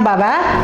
বাবা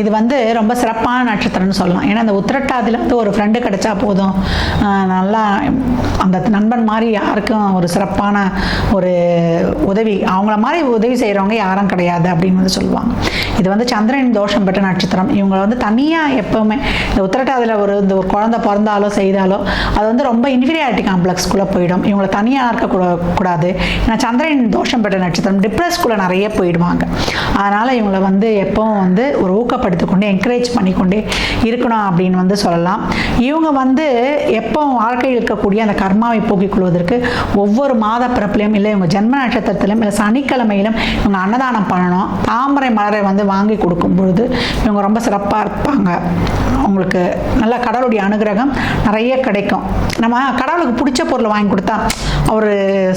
இது வந்து ரொம்ப சிறப்பான நட்சத்திரம்னு சொல்லலாம். ஏன்னா அந்த உத்திரட்டாதியில் வந்து ஒரு ஃப்ரெண்டு கிடைச்சா போதும். நல்லா அந்த நண்பன் மாதிரி யாருக்கும் ஒரு சிறப்பான ஒரு உதவி. அவங்கள மாதிரி உதவி செய்கிறவங்க யாரும் கிடையாது அப்படின்னு வந்து சொல்லுவாங்க. இது வந்து சந்திரன் தோஷம் பெற்ற நட்சத்திரம். இவங்களை வந்து தனியாக எப்போவுமே இந்த உத்திரட்டாதியில் ஒரு இந்த ஒரு குழந்தை பிறந்தாலோ செய்தாலோ அது வந்து ரொம்ப இன்ஃபீரியாரிட்டி காம்ப்ளெக்ஸ்குள்ளே போயிடும். இவங்களை தனியாக இருக்கக்கூட கூடாது. ஏன்னா சந்திரன் தோஷம் பெற்ற நட்சத்திரம் டிப்ரெஸ்குள்ளே நிறைய போயிடுவாங்க. அதனால் இவங்களை வந்து எப்பவும் வந்து ஒரு ஊக்க ஊக்கப்படுத்திக்கொண்டு என்கரேஜ் பண்ணிக்கொண்டே இருக்கணும் அப்படின்னு வந்து சொல்லலாம். இவங்க வந்து எப்போ வாழ்க்கையில் இருக்கக்கூடிய அந்த கர்மாவை போக்கிக் கொள்வதற்கு ஒவ்வொரு மாத பிறப்பிலையும் இல்லை இவங்க ஜென்ம நட்சத்திரத்திலும் இல்லை சனிக்கிழமையிலும் இவங்க அன்னதானம் பண்ணணும். தாமரை மலரை வந்து வாங்கி கொடுக்கும் பொழுது இவங்க ரொம்ப சிறப்பாக இருப்பாங்க. அவங்களுக்கு நல்ல கடவுளுடைய அனுகிரகம் நிறைய கிடைக்கும். நம்ம கடவுளுக்கு பிடிச்ச பொருளை வாங்கி கொடுத்தா அவர்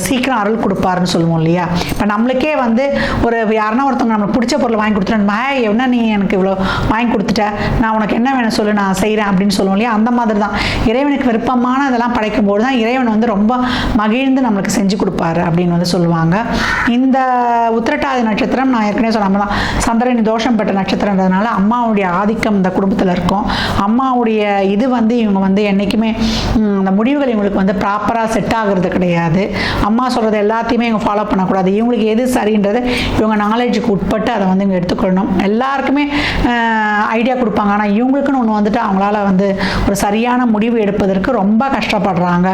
சீக்கிரம் அருள் கொடுப்பாருன்னு சொல்லுவோம் இல்லையா? இப்போ நம்மளுக்கே வந்து ஒரு யாருன்னா ஒருத்தவங்க நம்மளுக்கு பிடிச்ச பொருளை வாங்கி கொடுத்துட்டோம் என்ன நீ எனக்கு இவ்வளோ வாங்கி கொடுத்துட்ட. நான் உனக்கு என்ன வேணும் சொல்லு நான் செய்கிறேன் அப்படின்னு சொல்லுவோம் இல்லையா? அந்த மாதிரி தான் இறைவனுக்கு விருப்பமான இதெல்லாம் படைக்கும்போது தான் இறைவன் வந்து ரொம்ப மகிழ்ந்து நம்மளுக்கு செஞ்சு கொடுப்பாரு அப்படின்னு வந்து சொல்லுவாங்க. இந்த உத்திரட்டாதி நட்சத்திரம் நான் ஏற்கனவே சொல்லாமல் தான். சந்திரன் தோஷம் பெற்ற நட்சத்திரன்றதுனால அம்மாவுடைய ஆதிக்கம் இந்த குடும்பத்தில் இருக்கும். அம்மாவுடைய இது வந்து இவங்க வந்து என்றைக்குமே அந்த முடிவுகள் இவங்களுக்கு வந்து ப்ராப்பராக செட் ஆகிறது கிடையாது. அம்மா சொல்கிறது எல்லாத்தையுமே இவங்க ஃபாலோ பண்ணக்கூடாது. இவங்களுக்கு எது சரின்றது இவங்க நாலேஜுக்கு உட்பட்டு அதை வந்து இவங்க எடுத்துக்கொள்ளணும். எல்லாருக்குமே ஐடியா கொடுப்பாங்க. ஆனால் இவங்களுக்குன்னு ஒன்று வந்துட்டு அவங்களால வந்து ஒரு சரியான முடிவு எடுப்பதற்கு ரொம்ப கஷ்டப்படுறாங்க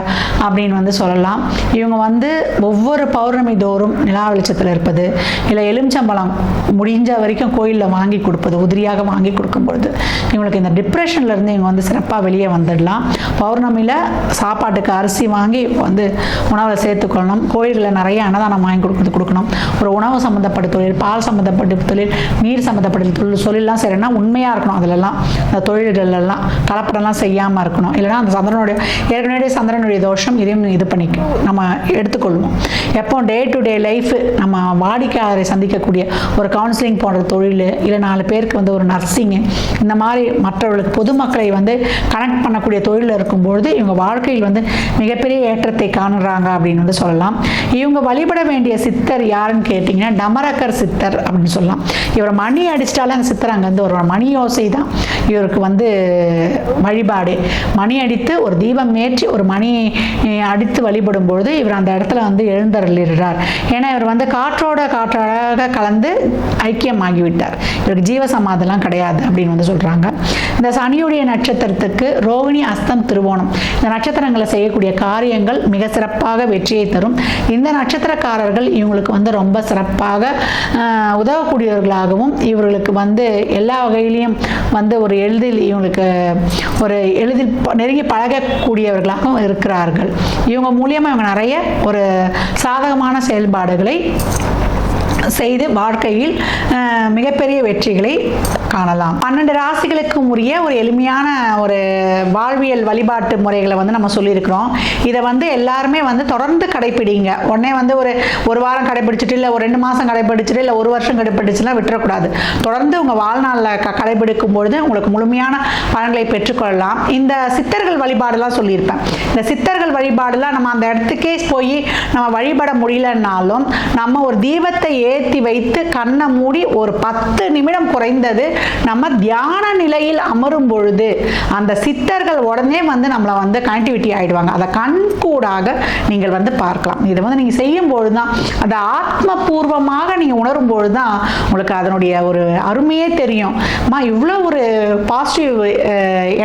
அப்படின்னு வந்து சொல்லலாம். இவங்க வந்து ஒவ்வொரு பௌர்ணமி தோறும் நிலா வெளிச்சத்தில் இருப்பது இல்லை எலுமிச்சம்பழம் முடிஞ்ச வரைக்கும் கோயிலில் வாங்கி கொடுப்பது உதிரியாக வாங்கி கொடுக்கும் பொழுது இவங்களுக்கு இந்த டிப்ரெஷன்லேருந்து இவங்க வந்து சிறப்பாக வெளியே வந்துடலாம். பௌர்ணமியில் சாப்பாட்டுக்கு அரிசி வாங்கி வந்து உணவில் சேர்த்துக்கொள்ளணும் கோயில்களில் நிறைய அன்னதானம் வாங்கி கொடுக்குறது கொடுக்கணும். ஒரு உணவு சம்மந்தப்பட்ட தொழில் பால் சம்மந்தப்பட்ட தொழில் நீர் சம்மந்தப்பட்ட தொழில் தொழிலெலாம் செய்யணும்னா உண்மையாக இருக்கணும் அதிலெல்லாம் அந்த தொழில்களெல்லாம் கலப்படம்லாம் செய்யாமல் இருக்கணும். இல்லைன்னா அந்த சந்திரனுடைய ஏற்கனவே சந்திரனுடைய தோஷம் இதையும் இது பண்ணி நம்ம எடுத்துக்கொள்வோம். எப்போ டே டு டே லைஃப் நம்ம வாடிக்கையாளரை சந்திக்கக்கூடிய ஒரு கவுன்சிலிங் போன்ற தொழில் இல்லை நாலு பேருக்கு வந்து ஒரு நர்சிங்கு இந்த மாதிரி மற்றவர்களுக்கு பொதுமக்களை வந்து கனெக்ட் பண்ணக்கூடிய தொழிலில் இருக்கும்பொழுது இவங்க வாழ்க்கையில் வந்து மிகப்பெரிய ஏற்றத்தை காணுறாங்க அப்படின்னு வந்து சொல்லலாம். இவங்க வழிபட வேண்டிய சித்தர் யாருன்னு கேட்டிங்கன்னா டமரக்கர் சித்தர் அப்படின்னு சொல்லலாம். இவர் மணி அடிச்சிட்டாலே அந்த சித்தர் அங்கேருந்து ஒரு மணி யோசை தான் இவருக்கு வந்து வழிபாடு. மணி அடித்து ஒரு தீபம் ஏற்றி ஒரு மணி அடித்து வழிபடும் பொழுது இவர் அந்த இடத்துல வந்து எழுந்தருளிடுறார். ஏன்னா இவர் வந்து காற்றோட காற்றாக கலந்து ஐக்கியமாகிவிட்டார். இவருக்கு ஜீவசமாதெல்லாம் கிடையாது அப்படின்னு வந்து சொல்கிறாங்க இந்த சனியுடைய நட்சத்திரத்துக்கு ரோகிணி அஸ்தம் திருவோணம். இந்த நட்சத்திரங்களை செய்யக்கூடிய காரியங்கள் மிக சிறப்பாக வெற்றியை தரும். இந்த நட்சத்திரக்காரர்கள் இவங்களுக்கு வந்து ரொம்ப சிறப்பாக உதவக்கூடியவர்களாகவும் இவர்களுக்கு வந்து எல்லா வகையிலையும் வந்து ஒரு எளிதில் இவங்களுக்கு ஒரு எளிதில் நெருங்கி பழகக்கூடியவர்களாகவும் இருக்கிறார்கள். இவங்க மூலியமாக இவங்க நிறைய ஒரு சாதகமான செயல்பாடுகளை செய்து வாழ்க்கையில் மிகப்பெரிய வெற்றிகளை காணலாம். பன்னெண்டு ராசிகளுக்கும் உரிய ஒரு எளிமையான ஒரு வாழ்வியல் வழிபாட்டு முறைகளை வந்து நம்ம சொல்லியிருக்கிறோம். இதை வந்து எல்லாருமே வந்து தொடர்ந்து கடைப்பிடிங்க. உடனே வந்து ஒரு ஒரு வாரம் கடைப்பிடிச்சிட்டு இல்லை ஒரு ரெண்டு மாதம் கடைப்பிடிச்சிட்டு இல்லை ஒரு வருஷம் கடைப்பிடிச்சுலாம் விட்டுறக்கூடாது. தொடர்ந்து உங்கள் வாழ்நாளில் க கடைபிடிக்கும் பொழுது உங்களுக்கு முழுமையான பலன்களை பெற்றுக்கொள்ளலாம். இந்த சித்தர்கள் வழிபாடுலாம் சொல்லியிருப்பேன். இந்த சித்தர்கள் வழிபாடுலாம் நம்ம அந்த இடத்துக்கே போய் நம்ம வழிபட முடியலன்னாலும் நம்ம ஒரு தீபத்தை ஏற்றி வைத்து கண்ணை மூடி ஒரு பத்து நிமிடம் குறைந்தது நம்ம தியான நிலையில் அமரும் பொழுது அந்த சித்தர்கள் உடனே வந்து நம்மளை வந்து கனெக்டிவிட்டி ஆகிடுவாங்க அதை கண்கூடாக நீங்கள் வந்து பார்க்கலாம். இதை வந்து நீங்கள் செய்யும் பொழுது தான் அதை ஆத்மபூர்வமாக நீங்கள் உணரும் பொழுது தான் உங்களுக்கு அதனுடைய ஒரு அருமையே தெரியும். அம்மா இவ்வளோ ஒரு பாசிட்டிவ்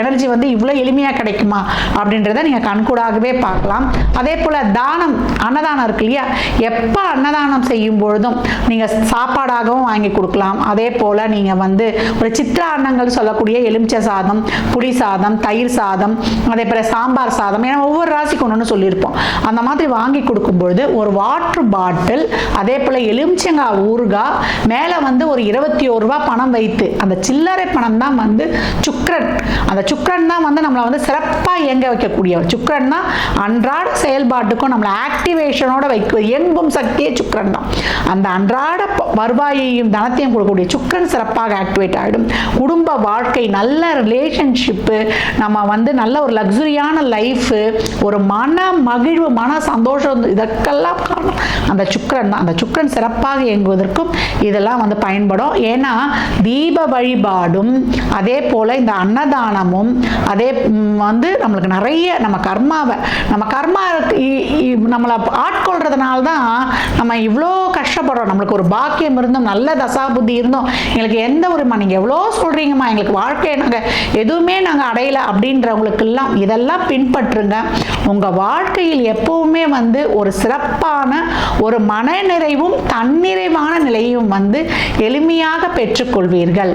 எனர்ஜி வந்து இவ்வளோ எளிமையாக கிடைக்குமா? அப்படின்றத நீங்கள் கண்கூடாகவே பார்க்கலாம். அதே போல் தானம் அன்னதானம் இருக்கு இல்லையா? எப்போ அன்னதானம் செய்யும் பொழுதும் நீங்கள் சாப்பாடாகவும் வாங்கி கொடுக்கலாம். அதே போல் நீங்கள் வந்து ஒரு சித்திர அன்னங்கள் சொல்லக்கூடிய எலுமிச்சை சாதம் புளி சாதம் தயிர் சாதம் அதே போல் சாம்பார் சாதம் ஏன்னா ஒவ்வொரு ராசிக்கு ஒன்றுன்னு சொல்லியிருப்போம். அந்த மாதிரி வாங்கி கொடுக்கும்பொழுது ஒரு வாட்ரு பாட்டில் அதே போல் எலுமிச்சங்காய் ஊறுகாய் மேலே வந்து ஒரு இருபத்தி ஒரு ரூபா பணம் வைத்து அந்த சில்லறை பணம் தான் வந்து சுக்ரன் அந்த சுக்ரன் தான் வந்து நம்மளை வந்து சிறப்பாக இயங்க வைக்கக்கூடியவர். சுக்கரன் தான் அன்றாட செயல்பாட்டுக்கும் நம்மளை ஆக்டிவேஷனோட வைக்க இயங்கும் சக்தியே சுக்கரன் தான். அந்த அன்றாட வருவாயையும் தனத்தையும் கொடுக்கக்கூடிய சுக்கரன் சிறப்பாக ஆக்டிவேட் ஆகிடும் குடும்ப வாழ்க்கை நல்ல ரிலேஷன்ஷிப்பு நம்ம வந்து நல்ல ஒரு லக்ஸுரியான லைஃபு ஒரு மன மகிழ்வு மன சந்தோஷம் இதற்கெல்லாம் காரணம். அந்த சுக்கரன் தான். அந்த சுக்கரன் சிறப்பாக இயங்குவதற்கும் இதெல்லாம் வந்து பயன்படும். ஏன்னா தீப வழிபாடும் அதே போல் இந்த அன்னதானமும் அதே வந்து நம்மளுக்கு நிறைய நம்ம கர்மாவை நம்ம கர்மா இ- இ- நம்மளை ஆட்கொள்றதுனால தான் நம்ம இவ்வளோ கஷ்டப்படுறோம். நம்மளுக்கு ஒரு பாக்கியம் இருந்தோம் நல்ல தசாபுத்தி இருந்தோம் எங்களுக்கு எந்த ஒரு நீங்கள் எவ்வளோ சொல்கிறீங்கம்மா எங்களுக்கு வாழ்க்கையை நாங்கள் எதுவுமே நாங்கள் அடையலை அப்படின்றவங்களுக்கெல்லாம் இதெல்லாம் பின்பற்றுங்க. உங்கள் வாழ்க்கையில் எப்பவுமே வந்து ஒரு சிறப்பான ஒரு மனநிறைவும் தன்னிறைவான நிலையும் வந்து எளிமையாக பெற்றுக்கொள்வீர்கள்.